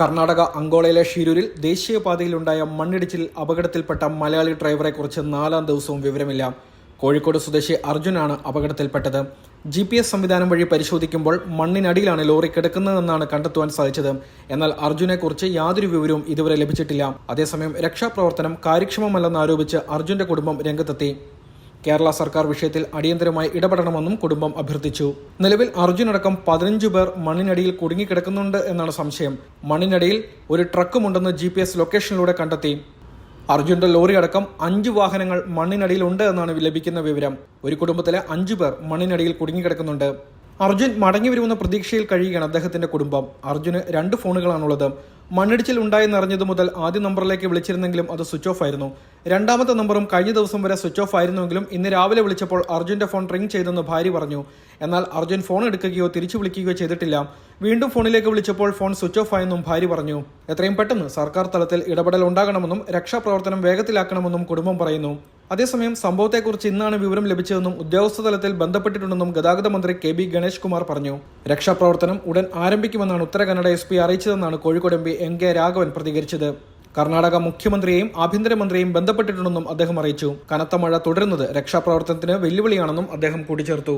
കർണാടക അങ്കോളയിലെ ഷീരൂരിൽ ദേശീയപാതയിലുണ്ടായ മണ്ണിടിച്ചിൽ അപകടത്തിൽപ്പെട്ട മലയാളി ഡ്രൈവറെക്കുറിച്ച് നാലാം ദിവസവും വിവരമില്ല. കോഴിക്കോട് സ്വദേശി അർജുനാണ് അപകടത്തിൽപ്പെട്ടത്. ജി പി എസ് സംവിധാനം വഴി പരിശോധിക്കുമ്പോൾ മണ്ണിനടിയിലാണ് ലോറി കിടക്കുന്നതെന്നാണ് കണ്ടെത്തുവാൻ സാധിച്ചത്. എന്നാൽ അർജുനെക്കുറിച്ച് യാതൊരു വിവരവും ഇതുവരെ ലഭിച്ചിട്ടില്ല. അതേസമയം രക്ഷാപ്രവർത്തനം കാര്യക്ഷമമല്ലെന്ന് ആരോപിച്ച് അർജുന്റെ കുടുംബം രംഗത്തെത്തി. കേരള സർക്കാർ വിഷയത്തിൽ അടിയന്തരമായി ഇടപെടണമെന്നും കുടുംബം അഭ്യർത്ഥിച്ചു. നിലവിൽ അർജുനടക്കം പതിനഞ്ചു പേർ മണ്ണിനടിയിൽ കുടുങ്ങിക്കിടക്കുന്നുണ്ട് എന്നാണ് സംശയം. മണ്ണിനടിയിൽ ഒരു ട്രക്കുമുണ്ടെന്ന് ജി പി എസ് ലൊക്കേഷനിലൂടെ കണ്ടെത്തി. അർജുന്റെ ലോറി അടക്കം അഞ്ച് വാഹനങ്ങൾ മണ്ണിനടിയിലുണ്ട് എന്നാണ് ലഭിക്കുന്ന വിവരം. ഒരു കുടുംബത്തിലെ അഞ്ചു പേർ മണ്ണിനടിയിൽ കുടുങ്ങിക്കിടക്കുന്നുണ്ട്. അർജുൻ മടങ്ങി വരുമെന്ന പ്രതീക്ഷയിൽ കഴിയുകയാണ് അദ്ദേഹത്തിന്റെ കുടുംബം. അർജുന് രണ്ട് ഫോണുകളാണുള്ളത്. മണ്ണിടിച്ചിൽ ഉണ്ടായെന്നറിഞ്ഞതു മുതൽ ആദ്യ നമ്പറിലേക്ക് വിളിച്ചിരുന്നെങ്കിലും അത് സ്വിച്ച് ഓഫ് ആയിരുന്നു. രണ്ടാമത്തെ നമ്പറും കഴിഞ്ഞ ദിവസം വരെ സ്വിച്ച് ഓഫ് ആയിരുന്നുവെങ്കിലും ഇന്ന് രാവിലെ വിളിച്ചപ്പോൾ അർജുന്റെ ഫോൺ റിംഗ് ചെയ്തെന്ന് ഭാര്യ പറഞ്ഞു. എന്നാൽ അർജുൻ ഫോൺ എടുക്കുകയോ തിരിച്ചു വിളിക്കുകയോ ചെയ്തിട്ടില്ല. വീണ്ടും ഫോണിലേക്ക് വിളിച്ചപ്പോൾ ഫോൺ സ്വിച്ച് ഓഫ് ആയെന്നും ഭാര്യ പറഞ്ഞു. എത്രയും പെട്ടെന്ന് സർക്കാർ തലത്തിൽ ഇടപെടൽ ഉണ്ടാകണമെന്നും രക്ഷാപ്രവർത്തനം വേഗത്തിലാക്കണമെന്നും കുടുംബം പറയുന്നു. അതേസമയം സംഭവത്തെക്കുറിച്ച് ഇന്നാണ് വിവരം ലഭിച്ചതെന്നും ഉദ്യോഗസ്ഥ തലത്തിൽ ബന്ധപ്പെട്ടിട്ടുണ്ടെന്നും ഗതാഗത മന്ത്രി കെ ബി ഗണേഷ് കുമാർ പറഞ്ഞു. രക്ഷാപ്രവർത്തനം ഉടൻ ആരംഭിക്കുമെന്നാണ് Uttara Kannada S P അറിയിച്ചതെന്നാണ് Kozhikode M P M K Raghavan പ്രതികരിച്ചത്. കർണാടക മുഖ്യമന്ത്രിയെയും ആഭ്യന്തരമന്ത്രിയെയും ബന്ധപ്പെട്ടിട്ടുണ്ടെന്നും അദ്ദേഹം അറിയിച്ചു. കനത്ത മഴ തുടരുന്നത് രക്ഷാപ്രവർത്തനത്തിന് വെല്ലുവിളിയാണെന്നും അദ്ദേഹം കൂട്ടിച്ചേർത്തു.